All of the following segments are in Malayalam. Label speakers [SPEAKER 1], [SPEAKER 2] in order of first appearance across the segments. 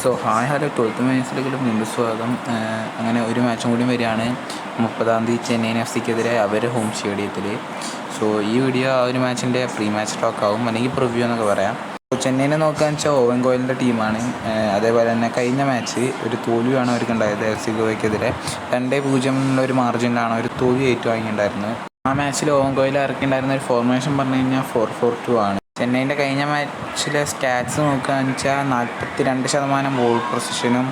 [SPEAKER 1] സോ ഹായ് ഹലോ ട്വൽത്ത് മാച്ചിലേക്ക് വീണ്ടും സ്വാഗതം അങ്ങനെ ഒരു മാച്ചും കൂടി വരികയാണ്. മുപ്പതാം തീയതി ചെന്നൈയിൻ എഫ് സിക്കെതിരെ അവർ ഹോം സ്റ്റേഡിയത്തിൽ സോ ഈ വീഡിയോ ആ ഒരു മാച്ചിന്റെ പ്രീ മാച്ച് ടോക്ക് ആവും. അല്ലെങ്കിൽ പ്രിവ്യൂ എന്നൊക്കെ പറയാം. ചെന്നൈനെ നോക്കുകയെന്ന് വെച്ചാൽ ഓവൻ ഗോയലിന്റെ ടീമാണ് ഏഹ് അതേപോലെ തന്നെ കഴിഞ്ഞ മാച്ച് ഒരു തോൽവിയാണ് അവർക്ക് ഉണ്ടായത് എഫ് സി ഗോവയ്ക്കെതിരെ. രണ്ടേ പൂജ്യം എന്നുള്ള ഒരു മാർജിനിലാണ് അവർ തോൽവി ഏറ്റുവാങ്ങിയിട്ടുണ്ടായിരുന്നത്. ആ മാച്ചിൽ ഓവൻ ഗോയിൽ ഇറക്കിയിട്ടുണ്ടായിരുന്ന ഒരു ഫോർമേഷൻ പറഞ്ഞു കഴിഞ്ഞാൽ ഫോർ ഫോർ ടു ആണ്. ചെന്നൈന്റെ കഴിഞ്ഞ മാച്ചിലെ സ്റ്റാറ്റ്സ് നോക്കുകയെന്ന് വെച്ചാൽ നാൽപ്പത്തി രണ്ട് ശതമാനം ബോൾ പൊസിഷനും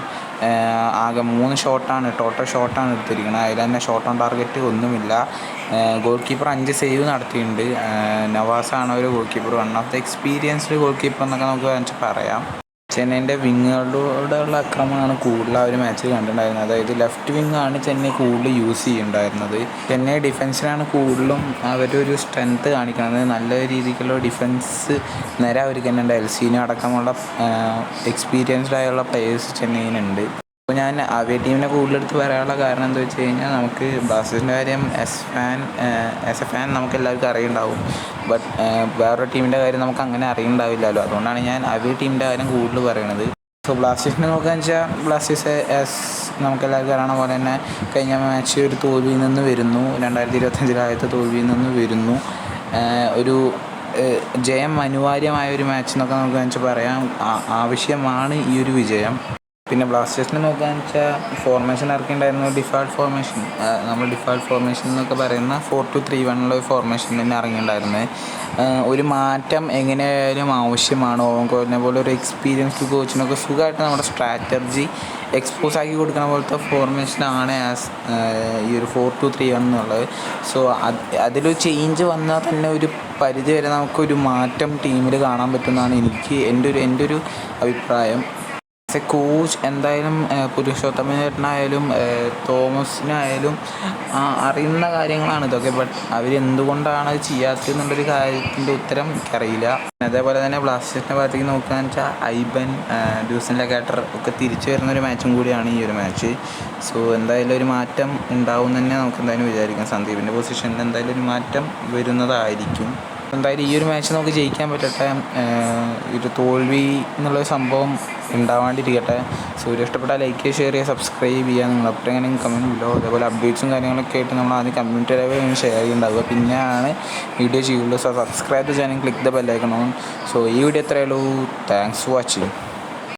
[SPEAKER 1] ആകെ മൂന്ന് ഷോട്ടാണ് ടോട്ടൽ ഷോട്ടാണ് എടുത്തിരിക്കുന്നത്. അതിൽ തന്നെ ഷോട്ട് ഓൺ ടാർഗറ്റ് ഒന്നുമില്ല. ഗോൾ കീപ്പർ അഞ്ച് സേവ് നടത്തിയിട്ടുണ്ട്. നവാസാണ് ഒരു goalkeeper one of the experienced goalkeeper എന്നൊക്കെ നമുക്ക് വെച്ചാൽ പറയാം. ചെന്നൈന്റെ വിങ്ങുകളുടെയുള്ള ആക്രമണമാണ് കൂടുതൽ ആ ഒരു മാച്ചിൽ കണ്ടിട്ടുണ്ടായിരുന്നത്. അതായത് ലെഫ്റ്റ് വിങ് ആണ് ചെന്നൈ കൂടുതൽ യൂസ് ചെയ്യുന്നുണ്ടായിരുന്നത് ചെന്നൈ ഡിഫൻസിനാണ് കൂടുതലും അവരൊരു സ്ട്രെങ്ത്ത് കാണിക്കുന്നത് നല്ല രീതിക്കുള്ള ഡിഫൻസ് നേരെ അവർക്ക് തന്നെ ഉണ്ട്. എൽസീനോ അടക്കമുള്ള എക്സ്പീരിയൻസ്ഡ് ആയുള്ള പ്ലേയേഴ്സ് ചെന്നൈയിനുണ്ട്. അപ്പോൾ ഞാൻ അവേ ടീമിനെ കൂടുതലെടുത്ത് പറയാനുള്ള കാരണം എന്താ വെച്ച് കഴിഞ്ഞാൽ നമുക്ക് ബാസിന്റെ കാര്യം as fan as a fan നമുക്ക് എല്ലാവർക്കും അറിയുണ്ടാവും. ബട്ട് വേറൊരു ടീമിന്റെ കാര്യം നമുക്ക് അങ്ങനെ അറിയുണ്ടാവില്ലല്ലോ. അതുകൊണ്ടാണ് ഞാൻ അവേ ടീമിന്റെ കാര്യം കൂടുതൽ പറയണത്. സോ ബ്ലാസ്റ്റേഴ്സിനെ നോക്കുകയെന്ന് വെച്ചാൽ ബ്ലാസ്റ്റേഴ്സ് എസ് നമുക്ക് എല്ലാവർക്കും അറിയണ പോലെ തന്നെ കഴിഞ്ഞ മാച്ച് ഒരു തോൽവിയിൽ നിന്ന് വരുന്നു. രണ്ടായിരത്തി ഇരുപത്തഞ്ചിലായത്തെ തോൽവിയിൽ നിന്ന് വരുന്നു. ഒരു ജയം അനിവാര്യമായ ഒരു മാച്ച് എന്നൊക്കെ നമുക്ക് വെച്ചാൽ പറയാം. ആവശ്യമാണ് ഈ ഒരു വിജയം. പിന്നെ ബ്ലാസ്റ്റേഴ്സിനെ നോക്കുകയെന്ന് വെച്ചാൽ ഫോർമേഷൻ ഇറക്കിയിട്ടുണ്ടായിരുന്നു ഡിഫാൾട്ട് ഫോർമേഷൻ നമ്മൾ ഡിഫാൾട്ട് ഫോർമേഷൻ എന്നൊക്കെ പറയുന്ന ഫോർ ടു ത്രീ വണ്ണിലുള്ള ഒരു ഫോർമേഷൻ തന്നെ ഇറങ്ങിയിട്ടുണ്ടായിരുന്നത് ഒരു മാറ്റം എങ്ങനെയായാലും ആവശ്യമാണ്. ഓവൻകോലിനെ പോലെ ഒരു എക്സ്പീരിയൻസ്ഡ് കോച്ചിനൊക്കെ സുഖമായിട്ട് നമ്മുടെ സ്ട്രാറ്റജി എക്സ്പോസ് ആക്കി കൊടുക്കുന്ന പോലത്തെ ഫോർമേഷനാണ് ആസ് ഈ ഒരു ഫോർ ടു ത്രീ വൺ എന്നുള്ളത്. സോ അത് അതിലൊരു ചേഞ്ച് വന്നാൽ തന്നെ ഒരു പരിധി വരെ നമുക്കൊരു മാറ്റം ടീമിൽ കാണാൻ പറ്റുമെന്നാണ് എനിക്ക് എന്റെ ഒരു എന്റെ ഒരു അഭിപ്രായം. ആസ് എ കോച്ച് എന്തായാലും പുരുഷോത്തമനായാലും തോമസിനായാലും അറിയുന്ന കാര്യങ്ങളാണ് ഇതൊക്കെ. ബട്ട് അവരെന്തുകൊണ്ടാണ് ചെയ്യാത്തത് എന്നുള്ളൊരു കാര്യത്തിന്റെ ഉത്തരം എനിക്കറിയില്ല. അതേപോലെ തന്നെ ബ്ലാസ്റ്റേഴ്സിന്റെ ഭാഗത്തേക്ക് നോക്കുകയെന്ന് വെച്ചാൽ ഐബൻ ഡ്യൂസൻ ലഗാട്ടർ ഒക്കെ തിരിച്ചു വരുന്ന ഒരു മാച്ചും കൂടിയാണ് ഈ ഒരു മാച്ച്. സോ എന്തായാലും ഒരു മാറ്റം ഉണ്ടാവും തന്നെ നമുക്ക് എന്തായാലും വിചാരിക്കാം. സന്ദീപിന്റെ പൊസിഷനിൽ എന്തായാലും ഒരു മാറ്റം വരുന്നതായിരിക്കും. എന്തായാലും ഈ ഒരു മാച്ച് നമുക്ക് ജയിക്കാൻ പറ്റട്ടെ. ഒരു തോൽവി എന്നുള്ള സംഭവം ഉണ്ടാവാണ്ടിരിക്കട്ടെ. സൂര്യ ഇഷ്ടപ്പെട്ടാൽ ലൈക്ക് ഷെയർ ചെയ്യുക സബ്സ്ക്രൈബ് ചെയ്യുക. നിങ്ങൾ എപ്പോഴെങ്കിലും കമന്റ് ബിലോ അതേപോലെ അപ്ഡേറ്റ്സും കാര്യങ്ങളൊക്കെ ആയിട്ട് നമ്മൾ ആദ്യം കമ്മ്യൂണിറ്റി ലെവലിൽ ഷെയർ ചെയ്യുന്നുണ്ടാവുക. പിന്നെയാണ് വീഡിയോ ചെയ്യുള്ളൂ. സോ സബ്സ്ക്രൈബ് ചെയ്യാനും ക്ലിക്ക് ദ ബെല്ലൈക്കണം സോ ഈ വീഡിയോ എത്രയുള്ളൂ താങ്ക്സ് ഫോർ വാച്ചിങ്